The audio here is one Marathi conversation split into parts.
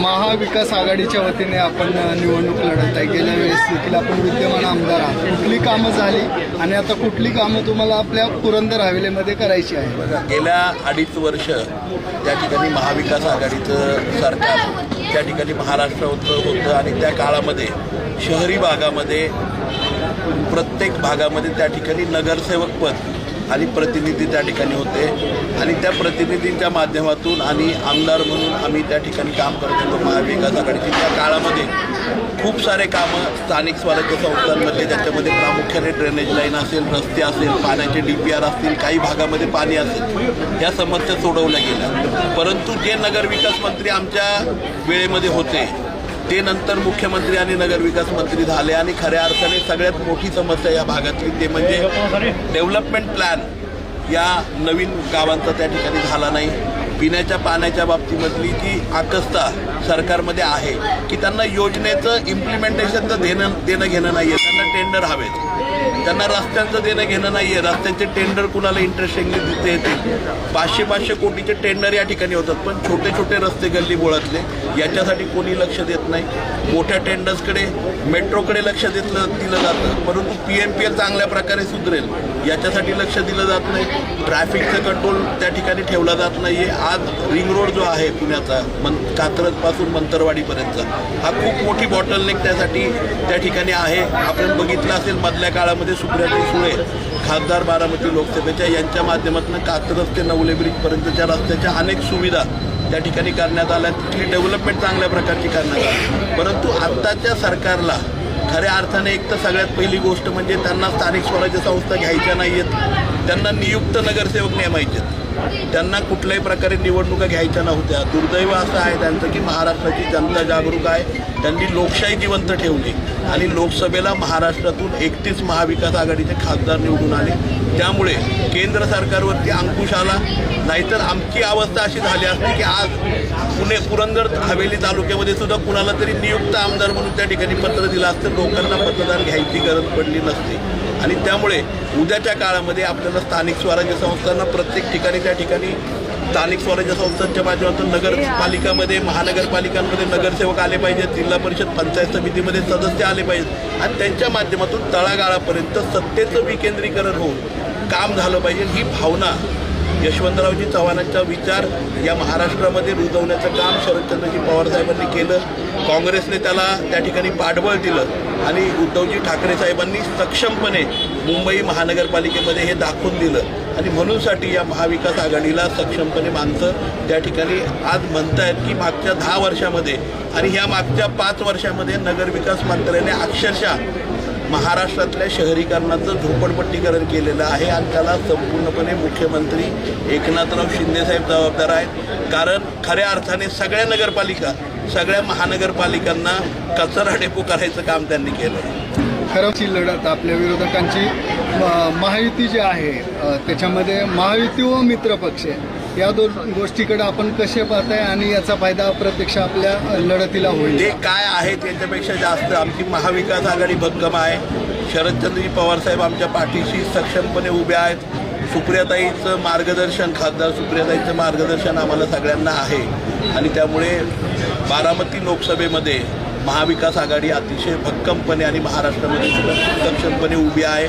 महाविकास आघाडीच्या वतीने आपण निवडणूक लढत आहे. गेल्या वेळेस देखील आपण विद्यमान आमदार आहात. कुठली कामं झाली आणि आता कुठली कामं तुम्हाला आपल्या पुरंदर हवेलीमध्ये करायची आहे? गेल्या अडीच वर्ष त्या ठिकाणी महाविकास आघाडीचं सरकार त्या ठिकाणी महाराष्ट्राचं होतं आणि त्या काळामध्ये शहरी भागामध्ये प्रत्येक भागामध्ये त्या ठिकाणी नगरसेवक पद आणि प्रतिनिधी त्या ठिकाणी होते आणि त्या प्रतिनिधींच्या माध्यमातून आणि आमदार म्हणून आम्ही त्या ठिकाणी काम करत होतो महाविकास आघाडीची. त्या काळामध्ये खूप सारे कामं स्थानिक स्वराज्य संस्थांमध्ये त्याच्यामध्ये प्रामुख्याने ड्रेनेज लाईन असेल रस्ते असेल पाण्याचे डी पी आर असतील काही भागामध्ये पाणी असेल या समस्या सोडवल्या गेल्या. परंतु जे नगरविकास मंत्री आमच्या वेळेमध्ये होते ते नंतर मुख्यमंत्री आणि नगरविकास मंत्री झाले आणि खऱ्या अर्थाने सगळ्यात मोठी समस्या या भागातली ते म्हणजे डेव्हलपमेंट प्लॅन या नवीन गावांचा त्या ठिकाणी झाला नाही. पिण्याच्या पाण्याच्या बाबतीमधली जी आकस्ता सरकारमध्ये आहे की त्यांना योजनेचं इम्प्लिमेंटेशनचं देणं देणं घेणं नाही आहे त्यांना टेंडर हवेत. त्यांना रस्त्यांचं देणं घेणं नाही आहे रस्त्यांचे टेंडर कुणाला इंटरेस्टिंगली देते येतील? पाचशे पाचशे कोटीचे टेंडर या ठिकाणी होतात. पण छोटे छोटे रस्ते गल्ली बोळातले याच्यासाठी कोणी लक्ष देत नाही. मोठ्या टेंडर्सकडे मेट्रोकडे लक्ष देतलं दिलं जातं. परंतु पी एम पी एल चांगल्या प्रकारे सुधरेल याच्यासाठी लक्ष दिलं जात नाही. ट्रॅफिकचं कंट्रोल त्या ठिकाणी ठेवला जात नाही आहे आज रिंग रोड जो आहे पुण्याचा मन कात्रजपासून मंतरवाडीपर्यंतचा हा खूप मोठी बॉटलनेक त्यासाठी त्या ठिकाणी आहे. आपण बघितलं असेल मधल्या काळामध्ये सुप्रियाताई सुळे खासदार बारामती लोकसभेच्या यांच्या माध्यमातून कात्रज ते नवले ब्रिजपर्यंतच्या रस्त्याच्या अनेक सुविधा त्या ठिकाणी करण्यात आल्या. तिथली डेव्हलपमेंट चांगल्या प्रकारची करण्यात आली. परंतु आत्ताच्या सरकारला खऱ्या अर्थाने एक तर सगळ्यात पहिली गोष्ट म्हणजे त्यांना स्थानिक स्वराज्य संस्था घ्यायच्या नाही आहेत त्यांना नियुक्त नगरसेवक नेमायचे त्यांना कुठल्याही प्रकारे निवडणुका घ्यायच्या नव्हत्या. दुर्दैव असं आहे त्यांचं की महाराष्ट्राची जनता जागरूक आहे. त्यांनी लोकशाही जिवंत ठेवली. आणि लोकसभेला महाराष्ट्रातून एकतीस महाविकास आघाडीचे खासदार निवडून आले. त्यामुळे केंद्र सरकारवरती अंकुश आला. नाहीतर आमची अवस्था अशी झाली असती की आज पुणे पुरंदर हवेली तालुक्यामध्ये सुद्धा कुणाला तरी नियुक्त आमदार म्हणून त्या ठिकाणी पत्र दिलं असतं. लोकांना मतदान घ्यायची गरज पडली नसते. आणि त्यामुळे उद्याच्या काळामध्ये आपल्याला स्थानिक स्वराज्य संस्थांना प्रत्येक ठिकाणी त्या ठिकाणी स्थानिक स्वराज्य संस्थांच्या माध्यमातून नगरपालिकामध्ये महानगरपालिकांमध्ये नगरसेवक आले पाहिजेत जिल्हा परिषद पंचायत समितीमध्ये सदस्य आले पाहिजेत. आणि त्यांच्या माध्यमातून तळागाळापर्यंत सत्तेचं विकेंद्रीकरण होऊन काम झालं पाहिजे ही भावना यशवंतरावजी चव्हाणांचा विचार या महाराष्ट्रामध्ये रुजवण्याचं काम शरदचंद्रजी पवार साहेबांनी केलं. काँग्रेसने त्याला त्या ठिकाणी पाठबळ दिलं आणि उद्धवजी ठाकरे साहेबांनी सक्षमपणे मुंबई महानगरपालिकेमध्ये हे दाखवून दिलं. आणि म्हणूनसाठी या महाविकास आघाडीला सक्षमपणे माणसं त्या ठिकाणी आज म्हणतायत की मागच्या दहा वर्षामध्ये आणि ह्या मागच्या पाच वर्षामध्ये नगरविकास मंत्र्याने अक्षरशः महाराष्ट्रातल्या शहरीकरणाचं झोपडपट्टीकरण केलेलं आहे आणि त्याला संपूर्णपणे मुख्यमंत्री एकनाथराव शिंदेसाहेब जबाबदार आहेत. कारण खऱ्या अर्थाने सगळ्या नगरपालिका सगळ्या महानगरपालिकांना कचरा डेपो करायचं काम त्यांनी केलं आहे खरंच ही लढत आपल्या विरोधकांची महायुती जी आहे त्याच्यामध्ये महायुती व मित्रपक्ष या दोन गोष्टीकडे आपण कसे पाहताय आणि याचा फायदा प्रत्यक्ष आपल्या लढतीला होईल? ते काय आहे त्याच्यापेक्षा जास्त आमची महाविकास आघाडी भक्कम आहे. शरदचंद्रजी पवारसाहेब आमच्या पाठीशी सक्षमपणे उभे आहेत. सुप्रियाताईचं मार्गदर्शन खासदार सुप्रियाताईचं मार्गदर्शन आम्हाला सगळ्यांना आहे. आणि त्यामुळे बारामती लोकसभेमध्ये महाविकास आघाडी अतिशय भक्कमपणे आणि महाराष्ट्रामध्ये सुद्धा सक्षमपणे उभी आहे.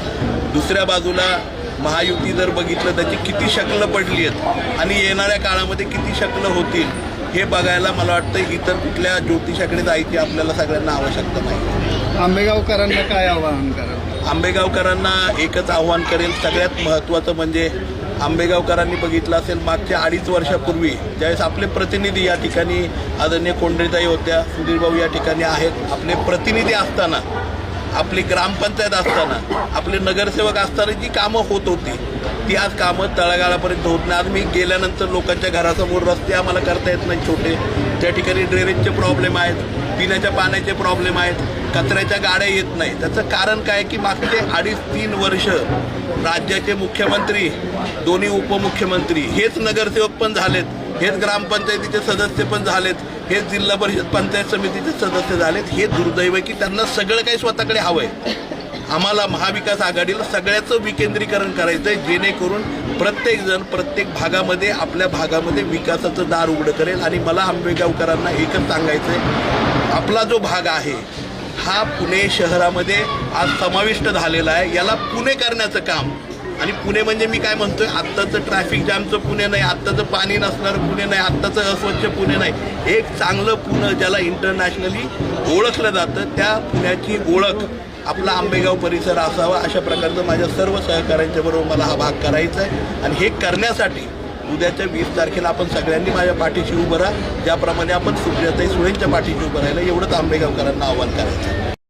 दुसऱ्या बाजूला महायुती जर बघितलं त्याची किती शकलं पडली आहेत आणि येणाऱ्या काळामध्ये किती शकलं होतील हे बघायला मला वाटतं इतर कुठल्या ज्योतिषाकडे जायची आपल्याला सगळ्यांना आवश्यकता नाही. आंबेगावकरांना काय आवाहन कराल? आंबेगावकरांना एकच आव्हान करेल सगळ्यात महत्त्वाचं म्हणजे आंबेगावकरांनी बघितलं असेल मागच्या अडीच वर्षापूर्वी ज्यावेळेस आपले प्रतिनिधी या ठिकाणी आदरणीय कोंडरेताई होत्या सुधीर भाऊ या ठिकाणी आहेत आपले प्रतिनिधी असताना आपली ग्रामपंचायत असताना आपले नगरसेवक असताना जी कामं होत होती ती आज कामं तळागाळापर्यंत होत नाही. आज मी गेल्यानंतर लोकांच्या घरासमोर रस्ते आम्हाला करता येत नाही छोटे. त्या ठिकाणी ड्रेनेजचे प्रॉब्लेम आहेत पिण्याच्या पाण्याचे प्रॉब्लेम आहेत कचऱ्याच्या गाड्या येत नाही त्याचं कारण काय की मागचे अडीच तीन वर्ष राज्याचे मुख्यमंत्री दोन्ही उपमुख्यमंत्री हेच नगरसेवक पण झालेत. हेच ग्रामपंचायतीचे सदस्य पण झालेत हेच जिल्हा परिषद पंचायत समितीचे सदस्य झालेत हे दुर्दैव आहे की त्यांना सगळं काही स्वतःकडे हवंय. आम्हाला महाविकास आघाडीला सगळ्याचं विकेंद्रीकरण करायचं आहे जेणेकरून प्रत्येकजण प्रत्येक भागामध्ये आपल्या भागामध्ये विकासाचं दार उघडं करेल आणि मला आंबेगावकरांना एकच सांगायचं आहे आपला जो भाग आहे हा पुणे शहरामध्ये आज समाविष्ट झालेला आहे याला पुणे करण्याचं काम आणि पुणे म्हणजे मी काय म्हणतोय आत्ताचं ट्रॅफिक जामचं पुणे नाही आत्ताचं पाणी नसणारं पुणे नाही आत्ताचं अस्वच्छ पुणे नाही. एक चांगलं पुणे ज्याला इंटरनॅशनली ओळखलं जातं त्या पुण्याची ओळख आपला आंबेगाव परिसर असावा अशा प्रकारचं माझ्या सर्व सहकाऱ्यांच्या बरोबर मला हा भाग करायचा आहे आणि हे करण्यासाठी उद्याच्या वीस तारखेला आपण सगळ्यांनी माझ्या पाठीशी उभं राहा. ज्याप्रमाणे आपण सुप्रियाताई सुळेंच्या पाठीशी उभं राहिलं एवढंच आंबेगावकरांना आव्हान करायचं आहे.